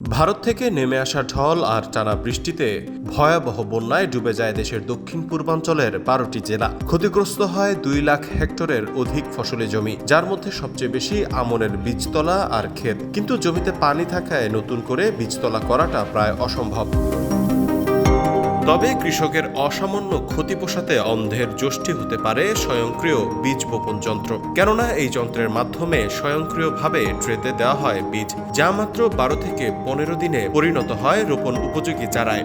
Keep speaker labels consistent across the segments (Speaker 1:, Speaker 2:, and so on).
Speaker 1: ভারত থেকে নেমে আসা ঢল আর টানা বৃষ্টিতে ভয়াবহ বন্যায় ডুবে যায় দেশের দক্ষিণ পূর্বাঞ্চলের বারোটি জেলা। ক্ষতিগ্রস্ত হয় দুই লাখ হেক্টরের অধিক ফসলি জমি, যার মধ্যে সবচেয়ে বেশি আমনের বীজতলা আর ক্ষেত। কিন্তু জমিতে পানি থাকায় নতুন করে বীজতলা করাটা প্রায় অসম্ভব। তবে কৃষকের অসামান্য ক্ষতি পোষাতে অন্ধের যষ্টি হতে পারে স্বয়ংক্রিয় বীজ বপন যন্ত্র। কেননা এই যন্ত্রের মাধ্যমে স্বয়ংক্রিয়ভাবে ট্রেতে দেওয়া হয় বীজ, যা মাত্র বারো থেকে পনেরো দিনে পরিণত হয় রোপণ উপযোগী চারায়।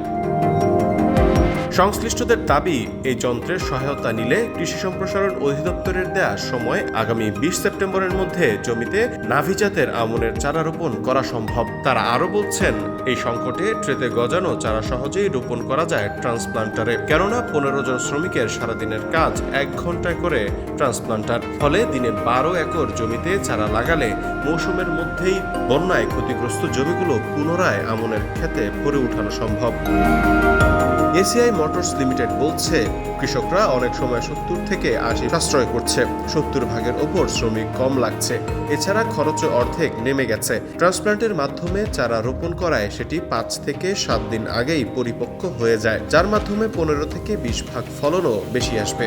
Speaker 1: সংশ্লিষ্টদের দাবি, এই যন্ত্রের সহায়তা নিলে কৃষি সম্প্রসারণ অধিদপ্তরের দেয়া সময় আগামী বিশ সেপ্টেম্বরের মধ্যে জমিতে নাভিজাতের আমনের চারা রোপণ করা সম্ভব। তারা আরও বলছেন, এই সংকটে ট্রেতে গজানো চারা সহজেই রোপণ করা যায় ট্রান্সপ্লান্টারে। কেননা পনেরো জন শ্রমিকের সারাদিনের কাজ এক ঘন্টায় করে ট্রান্সপ্লান্টার। ফলে দিনে বারো একর জমিতে চারা লাগালে মৌসুমের মধ্যেই বন্যায় ক্ষতিগ্রস্ত জমিগুলো পুনরায় আমনের ক্ষেতে ভরে উঠানো সম্ভব। এসিআই মোটরস লিমিটেড বলছে, কৃষকরা অনেক সময় সত্তর থেকে আশি সাশ্রয় করছে। সত্তর ভাগের ওপর শ্রমিক কম লাগছে। এছাড়া খরচে অর্ধেক নেমে গেছে। ট্রান্সপ্লান্টের মাধ্যমে চারা রোপণ করায় সেটি পাঁচ থেকে সাত দিন আগেই পরিপক্ক হয়ে যায়, যার মাধ্যমে পনেরো থেকে বিশ ভাগ ফলনও বেশি আসবে।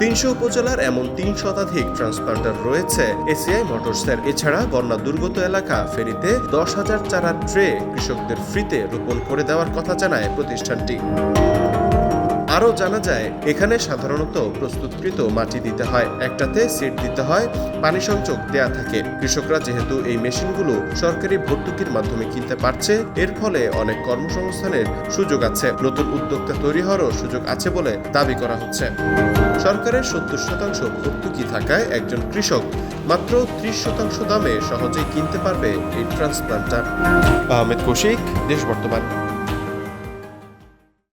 Speaker 1: তিনশো উপজেলার এমন তিন শতাধিক ট্রান্সপ্লান্টার রয়েছে। এসিআই মোটরসের এছাড়া বন্যা দুর্গত এলাকা ফেরিতে দশ হাজার চারা ট্রে কৃষকদের ফ্রিতে রোপণ করে দেওয়ার কথা জানায় প্রতিষ্ঠানটি। আরও জানা যায়, এখানে সাধারণত প্রস্তুতকৃত মাটি দিতে হয়, একটাতে সিট দিতে হয়, পানি সংযোগ দেয়া থাকে। কৃষকরা যেহেতু এই মেশিনগুলো সরকারি ভর্তুকির মাধ্যমে কিনতে পারছে, এর ফলে অনেক কর্মসংস্থানের সুযোগ আছে। নতুন উদ্যোক্তা তৈরি হওয়ারও সুযোগ আছে বলে দাবি করা হচ্ছে। সরকারের সত্তর শতাংশ ভর্তুকি থাকায় একজন কৃষক মাত্র ত্রিশ শতাংশ দামে সহজেই কিনতে পারবে এই ট্রান্সপ্লান্টার। আহমেদ কৌশিক, দেশ বর্তমান।